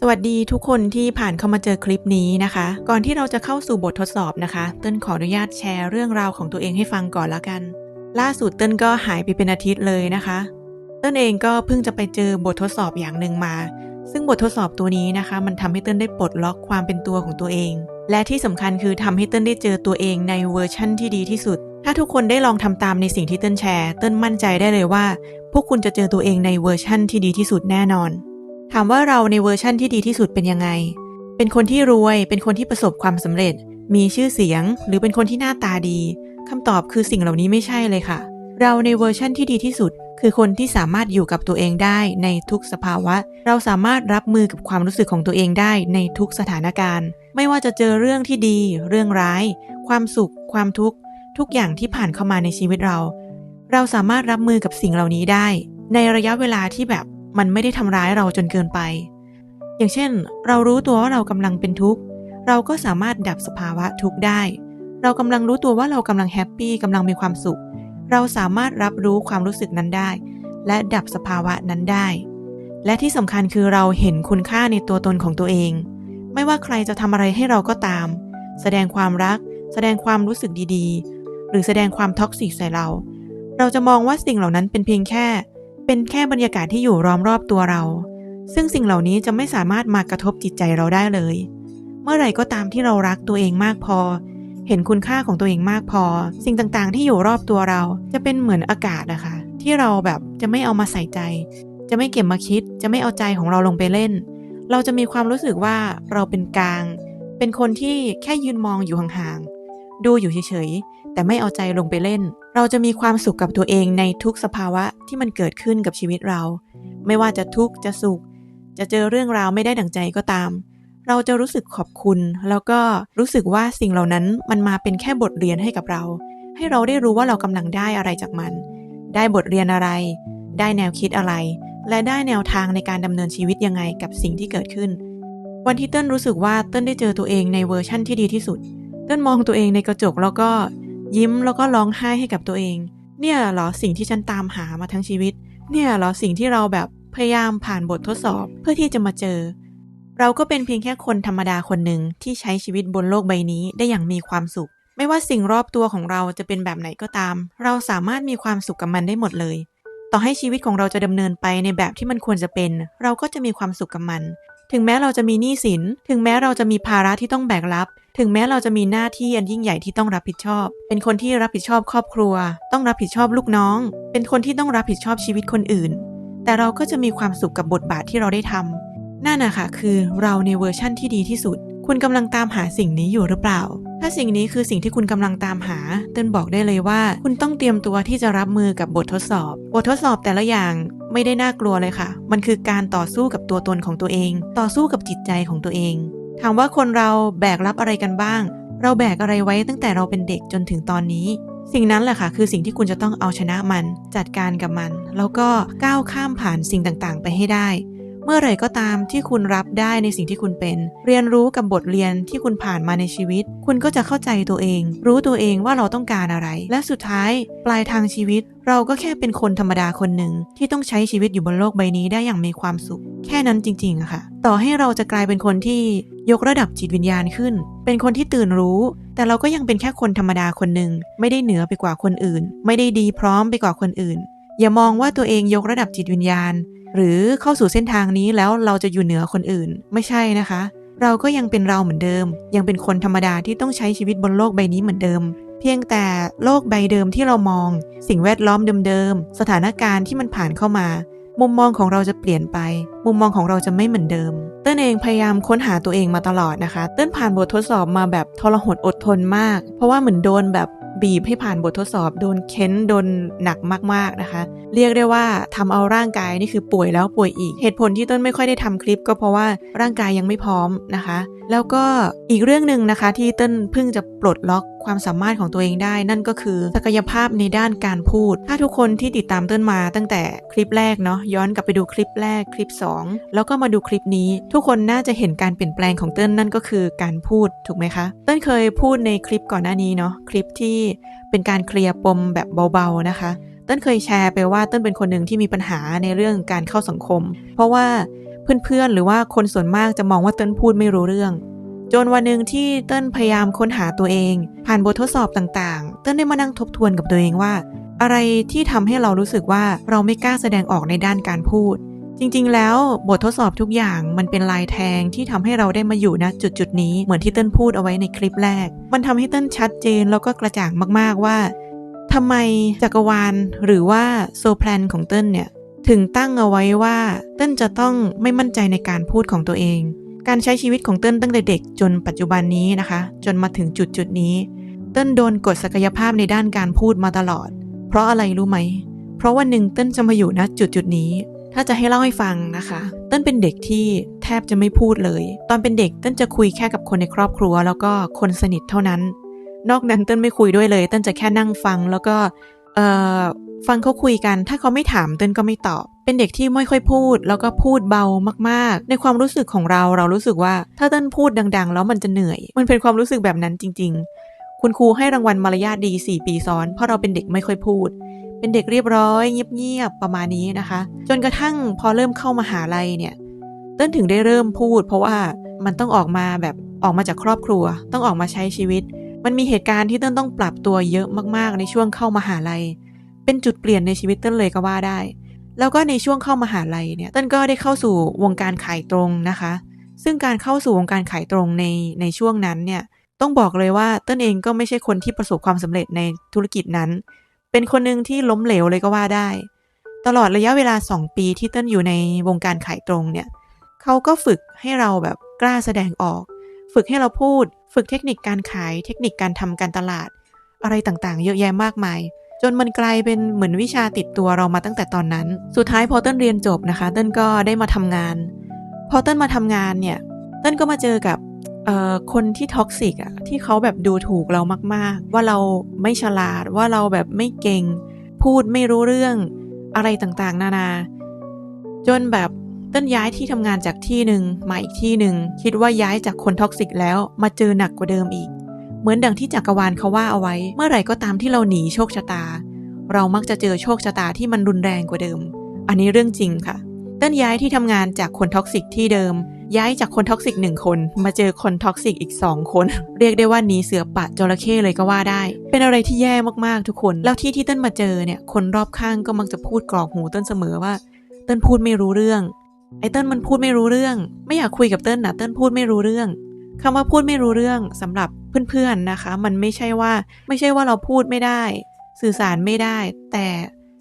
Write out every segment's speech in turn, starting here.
สวัสดีทุกคนที่ผ่านเข้ามาเจอคลิปนี้นะคะ ก่อนที่เราจะเข้าสู่บททดสอบนะคะ เติ้ลขออนุญาตแชร์เรื่องราวของตัวเองให้ฟังก่อนล้วกัน ล่าสุดเติ้ลก็หายไปเป็นอาทิตย์เลยนะคะ เติ้ลเองก็เพิ่งจะไปเจอบททดสอบอย่างหนึ่งมา ซึ่งบททดสอบตัวนี้นะคะ มันทำให้เติ้ลได้ปลดล็อกความเป็นตัวของตัวเอง และที่สำคัญคือทำให้เติ้ลได้เจอตัวเองในเวอร์ชั่นที่ดีที่สุด ถ้าทุกคนได้ลองทำตามในสิ่งที่เติ้ลแชร์ เติ้ลมั่นใจได้เลยว่า พวกคุณจะเจอตัวเองในเวอร์ชั่นที่ดีที่สุดแน่นอน ถามว่าเราในเวอร์ชั่นที่ดีที่สุดเป็นยังไง เป็นคนที่รวย เป็นคนที่ประสบความสำเร็จ มีชื่อเสียง หรือเป็นคนที่หน้าตาดีคำตอบคือสิ่งเหล่านี้ไม่ใช่เลยค่ะ เราในเวอร์ชั่นที่ดีที่สุด คือคนที่สามารถอยู่กับตัวเองได้ในทุกสภาวะ เราสามารถรับมือกับความรู้สึกของตัวเองได้ในทุกสถานการณ์ ไม่ว่าจะเจอเรื่องที่ดี เรื่องร้าย ความสุข ความทุกข์ทุกอย่างที่ผ่านเข้ามาในชีวิตเรา เราสามารถรับมือกับสิ่งเหล่านี้ได้ ในระยะเวลาที่แบบ มันไม่ได้ทำร้ายเราจนเกินไป อย่างเช่น เรารู้ตัวว่าเรากำลังเป็นทุกข์ เราก็สามารถดับสภาวะทุกข์ได้ เรากำลังรู้ตัวว่าเรากำลังแฮปปี้กำลังมีความสุข เราสามารถรับรู้ความรู้สึกนั้นได้ และดับสภาวะนั้นได้ และที่สำคัญคือเราเห็นคุณค่าในตัวตนของตัวเอง ไม่ว่าใครจะทำอะไรให้เราก็ตาม แสดงความรัก แสดงความรู้สึกดีๆ หรือแสดงความท็อกซิกใส่เรา เราจะมองว่าสิ่งเหล่านั้นเป็นเพียงแค่ เป็นแค่บรรยากาศที่อยู่ล้อมรอบตัวเรา ซึ่งสิ่งเหล่านี้จะไม่สามารถมากระทบจิตใจเราได้เลย เมื่อไหร่ก็ตามที่เรารักตัวเองมากพอ เห็นคุณค่าของตัวเองมากพอ สิ่งต่างๆ ที่อยู่รอบตัวเราจะเป็นเหมือนอากาศนะคะ ที่เราแบบจะไม่เอามาใส่ใจ จะไม่เก็บมาคิด จะไม่เอาใจของเราลงไปเล่น เราจะมีความรู้สึกว่าเราเป็นกลาง เป็นคนที่แค่ยืนมองอยู่ห่างๆ ดูอยู่เฉยๆ แต่ไม่เอาใจลงไปเล่น เราจะมีความสุขกับตัวเองในทุกสภาวะที่มันเกิดขึ้นกับชีวิตเรา ไม่ว่าจะทุกข์จะสุข จะเจอเรื่องราวไม่ได้ดั่งใจก็ตาม เราจะรู้สึกขอบคุณ แล้วก็รู้สึกว่าสิ่งเหล่านั้นมันมาเป็นแค่บทเรียนให้กับเรา ให้เราได้รู้ว่าเรากำลังได้อะไรจากมัน ได้บทเรียนอะไร ได้แนวคิดอะไร และได้แนวทางในการดำเนินชีวิตยังไงกับสิ่งที่เกิดขึ้น วันที่เติ้ลรู้สึกว่าเติ้ลได้เจอตัวเองในเวอร์ชั่นที่ดีที่สุด เติ้ลมองตัวเองในกระจกแล้วก็ยิ้มแล้วก็ร้องไห้ให้กับตัวเอง เนี่ยเหรอสิ่งที่ฉันตามหามาทั้งชีวิต เนี่ยเหรอสิ่งที่เราแบบพยายามผ่านบททดสอบเพื่อที่จะมาเจอ เราก็เป็นเพียงแค่คนธรรมดาคนหนึ่งที่ใช้ชีวิตบนโลกใบนี้ได้อย่างมีความสุข ไม่ว่าสิ่งรอบตัวของเราจะเป็นแบบไหนก็ตาม เราสามารถมีความสุขกับมันได้หมดเลย ต่อให้ชีวิตของเราจะดำเนินไปในแบบที่มันควรจะเป็น เราก็จะมีความสุขกับมัน ถึงแม้เราจะมีหนี้สิน ถึงแม้เราจะมีภาระที่ต้องแบกรับ ถึงแม้เราจะมีหน้าที่อันยิ่งใหญ่ที่ต้องรับผิดชอบ เป็นคนที่รับผิดชอบครอบครัว ต้องรับผิดชอบลูกน้อง เป็นคนที่ต้องรับผิดชอบชีวิตคนอื่น แต่เราก็จะมีความสุขกับบทบาทที่เราได้ทำนั่นนะคะคือเราในเวอร์ชั่นที่ดีที่สุด คุณกำลังตามหาสิ่งนี้อยู่หรือเปล่า ถ้าสิ่งนี้คือสิ่งที่คุณกำลังตามหา เติ้ลบอกได้เลยว่า คุณต้องเตรียมตัวที่จะรับมือกับบททดสอบ บททดสอบแต่ละอย่างไม่ได้น่ากลัวเลยค่ะ มันคือการต่อสู้กับตัวตนของตัวเอง ต่อสู้กับจิตใจของตัวเอง ถามว่าคนเราแบกรับอะไรกันบ้าง เราแบกอะไรไว้ตั้งแต่เราเป็นเด็กจนถึงตอนนี้ สิ่งนั้นแหละค่ะ คือสิ่งที่คุณจะต้องเอาชนะมัน จัดการกับมัน แล้วก็ก้าวข้ามผ่านสิ่งต่างๆ ไปให้ได้ เมื่อไหร่ก็ตามที่คุณรับได้ในสิ่งที่คุณเป็น เรียนรู้กับบทเรียนที่คุณผ่านมาในชีวิต คุณก็จะเข้าใจตัวเอง รู้ตัวเองว่าเราต้องการอะไร และสุดท้ายปลายทางชีวิต เราก็แค่เป็นคนธรรมดาคนหนึ่งที่ต้องใช้ชีวิตอยู่บนโลกใบนี้ได้อย่างมีความสุข แค่นั้นจริงๆอะค่ะ ต่อให้เราจะกลายเป็นคนที่ยกระดับจิตวิญญาณขึ้น เป็นคนที่ตื่นรู้ แต่เราก็ยังเป็นแค่คนธรรมดาคนหนึ่งไม่ได้เหนือไปกว่าคนอื่น ไม่ได้ดีพร้อมไปกว่าคนอื่น อย่ามองว่าตัวเองยกระดับจิตวิญญาณ หรือเข้าสู่เส้นทางนี้แล้วเราจะอยู่เหนือคนอื่น ไม่ใช่นะคะ เราก็ยังเป็นเราเหมือนเดิม ยังเป็นคนธรรมดาที่ต้องใช้ชีวิตบนโลกใบนี้เหมือนเดิม เพียงแต่โลกใบเดิมที่เรามอง สิ่งแวดล้อมเดิมๆสถานการณ์ที่มันผ่านเข้ามา มุมมองของเราจะเปลี่ยนไป มุมมองของเราจะไม่เหมือนเดิม เต้นเองพยายามค้นหาตัวเองมาตลอดนะคะ เต้นผ่านบททดสอบมาแบบทรหดอดทนมาก เพราะว่าเหมือนโดนแบบ บีบให้ผ่านบททดสอบ โดนเค้น โดนหนักมากๆนะคะ เรียกได้ว่าทำเอาร่างกายนี่คือป่วยแล้วป่วยอีก เหตุผลที่ต้นไม่ค่อยได้ทำคลิป ก็เพราะว่าร่างกายยังไม่พร้อมนะคะ แล้วก็อีกเรื่องหนึ่งนะคะที่ต้นเพิ่งจะปลดล็อก ความสามารถของตัวเองได้ นั่นก็คือศักยภาพในด้านการพูด ถ้าทุกคนที่ติดตามเต้นมาตั้งแต่คลิปแรกเนาะย้อนกลับไปดูคลิปแรกคลิป 2 แล้วก็มาดูคลิปนี้ ทุกคนน่าจะเห็นการเปลี่ยนแปลงของเต้นนั่นก็คือการพูดถูกไหมคะเต้นเคยพูดในคลิปก่อนหน้านี้เนาะคลิปที่เป็นการเคลียร์ปมแบบเบาๆนะคะเต้นเคยแชร์ไปว่าเต้นเป็นคนหนึ่งที่มีปัญหาในเรื่องการเข้าสังคม เพราะว่าเพื่อนๆหรือว่าคนส่วนมากจะมองว่าเติ้ลพูดไม่รู้เรื่อง จนวันหนึ่งที่เติ้ลพยายามค้นหาตัวเอง ผ่านบททดสอบต่างๆ เติ้ลได้มานั่งทบทวนกับตัวเองว่า อะไรที่ทำให้เรารู้สึกว่าเราไม่กล้าแสดงออกในด้านการพูด จริงๆ แล้วบททดสอบทุกอย่างมันเป็นลายแทงที่ทำให้เราได้มาอยู่ณจุดจุดๆนี้เหมือนที่เติ้ลพูดเอาไว้ในคลิปแรก มันทำให้เติ้ลชัดเจนแล้วก็กระจ่างมากๆว่าทำไมจักรวาลหรือว่าโซแพลนของเติ้ลเนี่ยถึงตั้งเอาไว้ว่าเติ้ลจะต้องไม่มั่นใจในการพูดของตัวเอง การใช้ชีวิตของเติ้ลตั้งแต่เด็กจนปัจจุบันนี้นะคะ จนมาถึงจุดจุดนี้ เติ้ลโดนกดศักยภาพในด้านการพูดมาตลอด เพราะอะไรรู้ไหม เพราะวันหนึ่งเติ้ลจะมาอยู่ณจุดจุดนี้ ถ้าจะให้เล่าให้ฟังนะคะ เติ้ลเป็นเด็กที่แทบจะไม่พูดเลย ตอนเป็นเด็กเติ้ลจะคุยแค่กับคนในครอบครัว แล้วก็คนสนิทเท่านั้น นอกนั้นเติ้ลไม่คุยด้วยเลย เติ้ลจะแค่นั่งฟังแล้วก็เอ่อฟังเขาคุยกัน ถ้าเขาไม่ถามเติ้ลก็ไม่ตอบ เป็นเด็กที่ไม่ค่อยพูด แล้วก็พูดเบามากๆ ในความรู้สึกของเราเรารู้สึกว่าถ้าเติ้ลพูดดัง ๆ แล้วมันจะเหนื่อย มันเป็นความรู้สึกแบบนั้นจริง ๆ คุณครูให้รางวัลมารยาทดี 4 ปีซ้อน เพราะเราเป็นเด็กไม่ค่อยพูด เป็นเด็กเรียบร้อยเงียบๆประมาณนี้นะคะ จนกระทั่งพอเริ่มเข้ามาหาลัยเนี่ยเต้นถึงได้เริ่มพูด เพราะว่ามันต้องออกมาแบบออกมาจากครอบครัว ต้องออกมาใช้ชีวิต มันมีเหตุการณ์ที่เต้นต้องปรับตัวเยอะมากๆ ในช่วงเข้ามาหาลัย เป็นจุดเปลี่ยนในชีวิตเต้นเลยก็ว่าได้ แล้วก็ในช่วงเข้ามาหาลัยเนี่ยเต้นก็ได้เข้าสู่วงการขายตรงนะคะ ซึ่งการเข้าสู่วงการขายตรงในในช่วงนั้นเนี่ยต้องบอกเลยว่าเต้นเองก็ไม่ใช่คนที่ประสบความสำเร็จในธุรกิจนั้น เป็นคนหนึ่งที่ล้มเหลวเลยก็ว่าได้ ตลอดระยะเวลา 2 ปีที่เต้นอยู่ในวงการขายตรงเนี่ยเขาก็ฝึกให้เราแบบกล้าแสดงออก ฝึกให้เราพูด ฝึกเทคนิคการขาย เทคนิคการทำการตลาด อะไรต่างๆ เยอะแยะมากมาย จนมันกลายเป็นเหมือนวิชาติดตัวเรามาตั้งแต่ตอนนั้น สุดท้ายพอเต้นเรียนจบนะคะเต้นก็ได้มาทำงาน พอเต้นมาทำงานเนี่ยเต้นก็มาเจอกับคนที่ท็อกซิกอะที่เขาแบบดูถูกเรามาก ๆ ว่าเราไม่ฉลาดว่าเราแบบไม่เก่ง พูดไม่รู้เรื่องอะไรต่างๆ นานา จนแบบเต้นย้ายที่ทำงานจากที่หนึ่งมาอีกที่หนึ่งคิดว่าย้ายจากคนท็อกซิกแล้วมาเจอหนักกว่าเดิมอีก เหมือนดังที่จักรวาลเขาว่าเอาไว้ เมื่อไหร่ก็ตามที่เราหนีโชคชะตา เรามักจะเจอโชคชะตาที่มันรุนแรงกว่าเดิม อันนี้เรื่องจริงค่ะเต้นย้ายที่ทำงานจากคนท็อกซิกที่เดิม ย้ายจากคนท็อกซิกหนึ่งคน มาเจอคนท็อกซิกอีกสองคน เรียกได้ว่าหนีเสือปะจระเข้เลยก็ว่าได้ เป็นอะไรที่แย่มากๆทุกคน แล้วที่ที่เต้นมาเจอเนี่ย คนรอบข้างก็มักจะพูดกรอกหูเต้นเสมอว่า เต้นพูดไม่รู้เรื่อง ไอ้เต้นมันพูดไม่รู้เรื่อง ไม่อยากคุยกับเต้นนะเต้นพูดไม่รู้เรื่อง คำว่าพูดไม่รู้เรื่องสำหรับเพื่อนๆนะคะ มันไม่ใช่ว่าไม่ใช่ว่าเราพูดไม่ได้ สื่อสารไม่ได้ แต่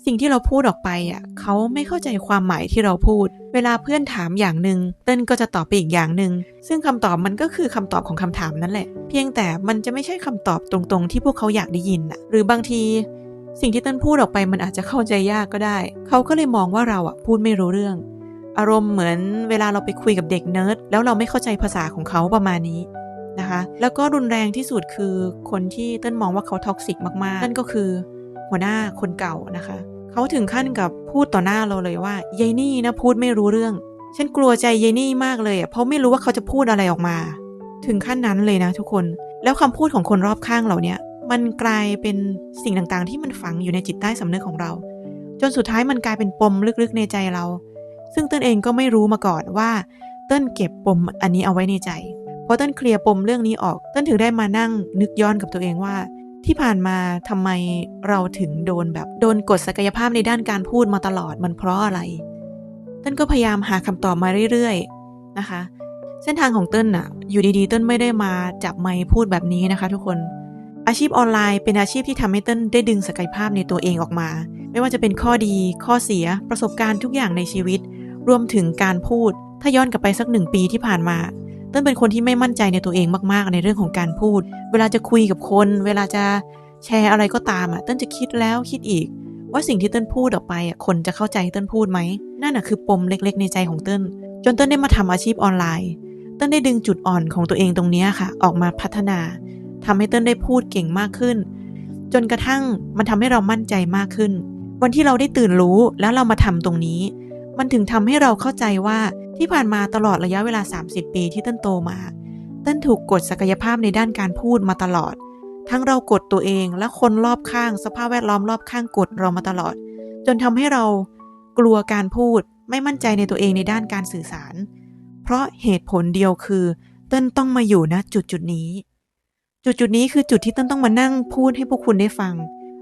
สิ่งที่เราพูดออกไปอะเขาไม่เข้าใจความหมายที่เราพูด เวลาเพื่อนถามอย่างหนึ่งเต้นก็จะตอบไปอีกอย่างหนึ่งซึ่งคำตอบมันก็คือคำตอบของคำถามนั่นแหละ เพียงแต่มันจะไม่ใช่คำตอบตรงๆ ที่พวกเขาอยากได้ยินน่ะหรือบางที สิ่งที่เต้นพูดออกไปมันอาจจะเข้าใจยากก็ได้ เขาก็เลยมองว่าเราอะพูดไม่รู้เรื่อง อารมณ์เหมือนเวลาเราไปคุยกับเด็กเนิร์ดแล้วเราไม่เข้าใจภาษาของเขาประมาณนี้นะคะแล้วก็รุนแรงที่สุดคือคนที่เต้นมองว่าเขาท็อกซิกมากๆนั่นก็คือ หัวหน้าคนเก่านะคะเขาถึงขั้นกับพูดต่อหน้าเราเลยว่ายายนี่นะพูดไม่รู้เรื่อง ฉันกลัวใจยายนี่มากเลยอะเพราะไม่รู้ว่าเขาจะพูดอะไรออกมา ถึงขั้นนั้นเลยนะทุกคนแล้วคำพูดของคนรอบข้างเราเนี่ยมันกลายเป็นสิ่งต่างๆ ที่มันฝังอยู่ในจิตใต้สำนึกของเรา จนสุดท้ายมันกลายเป็นปมลึกๆในใจเรา ซึ่งเต้นเองก็ไม่รู้มาก่อนว่า เต้นเก็บปมอันนี้เอาไว้ในใจพอเต้นเคลียร์ปมเรื่องนี้ออก เต้นถึงได้มานั่งนึกย้อนกับตัวเองว่า ที่ผ่านมาทำไมเราถึงโดนแบบโดนกดศักยภาพในด้านการพูดมาตลอดมันเพราะอะไร เต้นก็พยายามหาคำตอบมาเรื่อยๆนะคะ เส้นทางของเต้นน่ะอยู่ดีๆ เต้นไม่ได้มาจับไมค์พูดแบบนี้นะคะ ทุกคนอาชีพออนไลน์เป็นอาชีพที่ทำให้เต้นได้ดึงศักยภาพในตัวเองออกมา ไม่ว่าจะเป็นข้อดีข้อเสียประสบการณ์ทุกอย่างในชีวิต รวมถึงการพูด ถ้าย้อนกลับไปสักหนึ่งปีที่ผ่านมาเต้นเป็นคนที่ไม่มั่นใจในตัวเองมากๆ ในเรื่องของการพูด เวลาจะคุยกับคน เวลาจะแชร์อะไรก็ตามอะเต้นจะคิดแล้วคิดอีก ว่าสิ่งที่เต้นพูดออกไปอะคนจะเข้าใจเต้นพูดไหมนั่นน่ะคือปมเล็ก ๆ ในใจของเต้นจนเต้นได้มาทำอาชีพออนไลน์ เต้นได้ดึงจุดอ่อนของตัวเองตรงนี้ค่ะ ออกมาพัฒนาทำให้เต้นได้พูดเก่งมากขึ้น จนกระทั่งมันทำให้เรามั่นใจมากขึ้น วันที่เราได้ตื่นรู้แล้วเรามาทำตรงนี้ มันถึงทำให้เราเข้าใจว่าที่ผ่านมาตลอดระยะเวลา 30 ปีที่เต้นโตมา เต้นถูกกดศักยภาพในด้านการพูดมาตลอด ทั้งเรากดตัวเองและคนรอบข้าง สภาพแวดล้อมรอบข้างกดเรามาตลอด จนทำให้เรากลัวการพูดไม่มั่นใจในตัวเองในด้านการสื่อสาร เพราะเหตุผลเดียวคือ เต้นต้องมาอยู่ณจุดจุดนี้ จุดจุดนี้คือจุดที่เต้นต้องมานั่งพูดให้พวกคุณได้ฟัง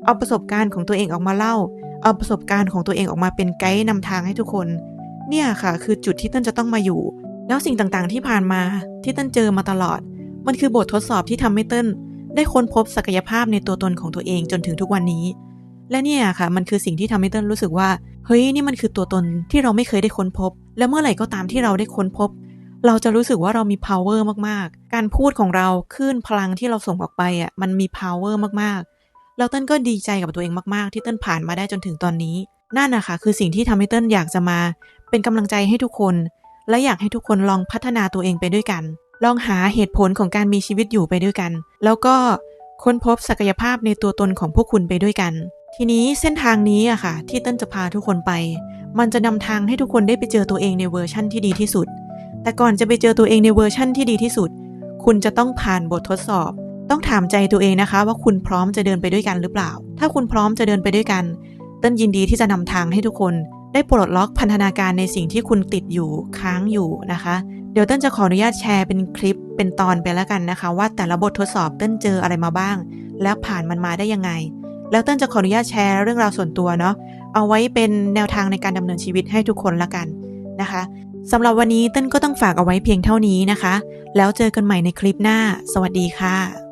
เอาประสบการณ์ของตัวเองออกมาเล่า เอาประสบการณ์ของตัวเองออกมาเป็นไกด์นำทางให้ทุกคน เนี่ยค่ะ คือจุดที่เต้นจะต้องมาอยู่ แล้วสิ่งต่างๆที่ผ่านมาที่เต้นเจอมาตลอด มันคือบททดสอบที่ทำให้เต้น ได้ค้นพบศักยภาพในตัวตนของตัวเองจนถึงทุกวันนี้ และเนี่ยค่ะ มันคือสิ่งที่ทำให้เต้นรู้สึกว่า เฮ้ยนี่มันคือตัวตนที่เราไม่เคยได้ค้นพบ และเมื่อไหร่ก็ตามที่เราได้ค้นพบ เราจะรู้สึกว่าเรามี power มากๆ การพูดของเราคลื่นพลังที่เราส่งออกไปอะมันมี power มากๆ แล้วเต้นก็ดีใจกับตัวเองมากๆ ที่เต้นผ่านมาได้จนถึงตอนนี้ นั่นนะคะคือสิ่งที่ทำให้เต้นอยากจะมา เป็นกำลังใจให้ทุกคน และอยากให้ทุกคนลองพัฒนาตัวเองไปด้วยกัน ลองหาเหตุผลของการมีชีวิตอยู่ไปด้วยกัน แล้วก็ค้นพบศักยภาพในตัวตนของพวกคุณไปด้วยกัน ทีนี้เส้นทางนี้อะค่ะ ที่เต้นจะพาทุกคนไป มันจะนำทางให้ทุกคนได้ไปเจอตัวเองในเวอร์ชั่นที่ดีที่สุด แต่ก่อนจะไปเจอตัวเองในเวอร์ชั่นที่ดีที่สุด คุณจะต้องผ่านบททดสอบ ต้องถามใจตัวเองนะคะ ว่าคุณพร้อมจะเดินไปด้วยกันหรือเปล่า ถ้าคุณพร้อมจะเดินไปด้วยกัน เต้นยินดีที่จะนำทางให้ทุกคน ได้ปลดล็อกพันธนาการในสิ่งที่คุณติดอยู่ค้างอยู่นะคะ เดี๋ยวเต้นจะขออนุญาตแชร์เป็นคลิปเป็นตอนไปแล้วกันนะคะ ว่าแต่ละบททดสอบเต้นเจออะไรมาบ้าง แล้วผ่านมันมาได้ยังไง แล้วเต้นจะขออนุญาตแชร์เรื่องราวส่วนตัวเนาะเอาไว้เป็นแนวทางในการดำเนินชีวิตให้ทุกคนละกันนะคะสำหรับวันนี้เต้นก็ต้องฝากเอาไว้เพียงเท่านี้นะคะ แล้วเจอกันใหม่ในคลิปหน้า สวัสดีค่ะ